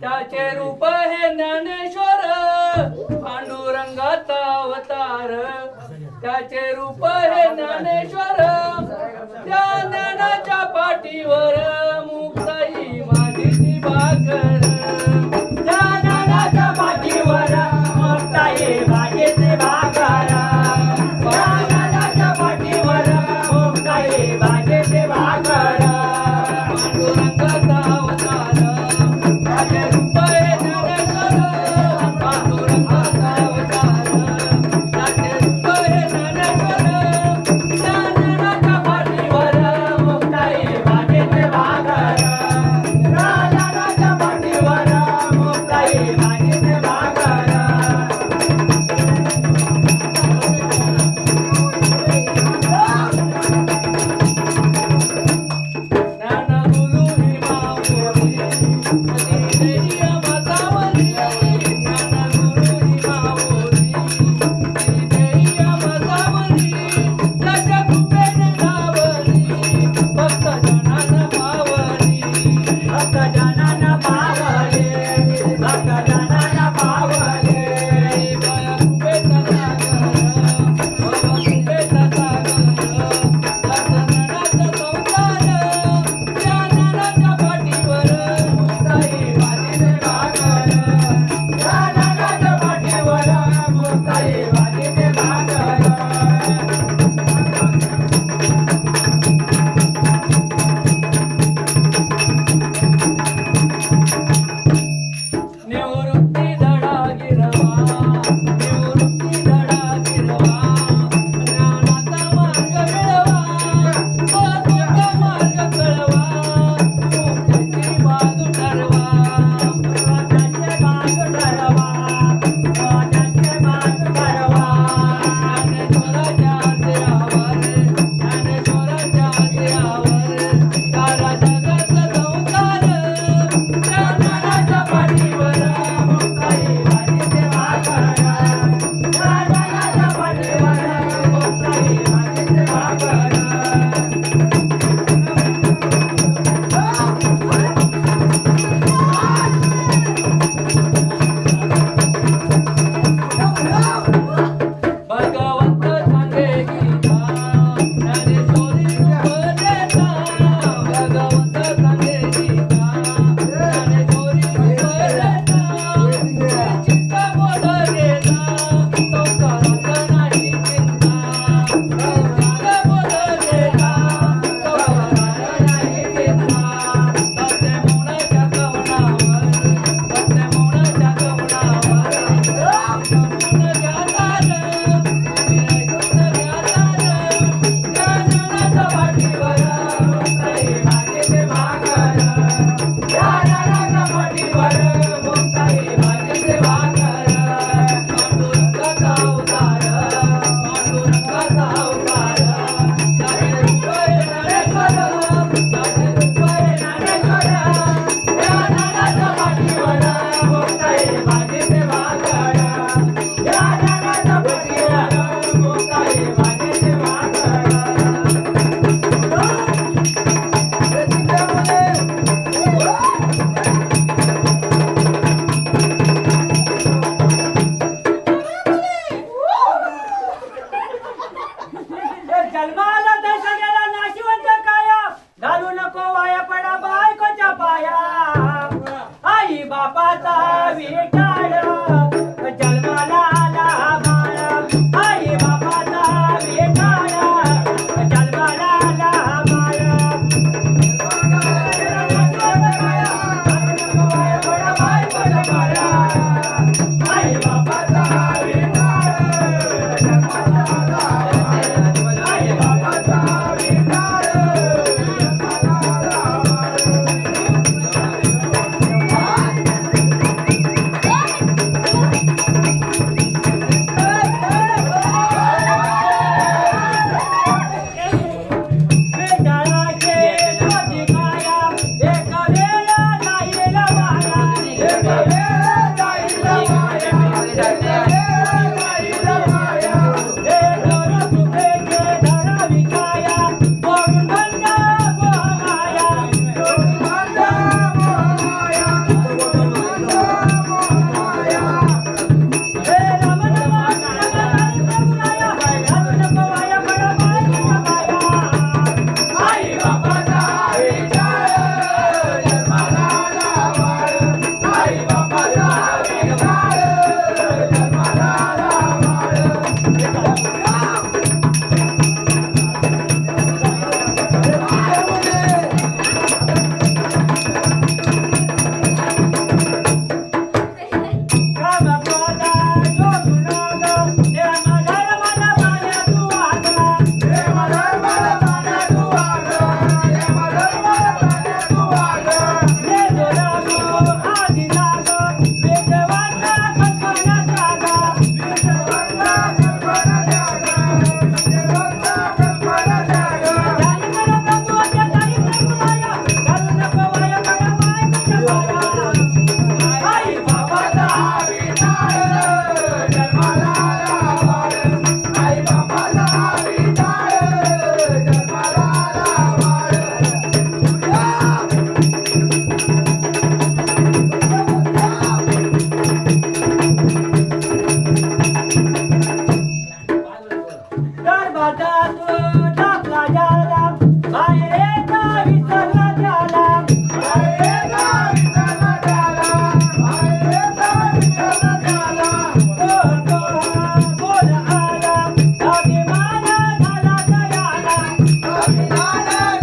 त्याचे रूप हे ज्ञानेश्वर पांडुरंगाचा अवतार. त्याचे रूप हे ज्ञानेश्वर त्या ज्ञानाच्या पाठीवर मुक्ताई माझी भाकर Amém. Para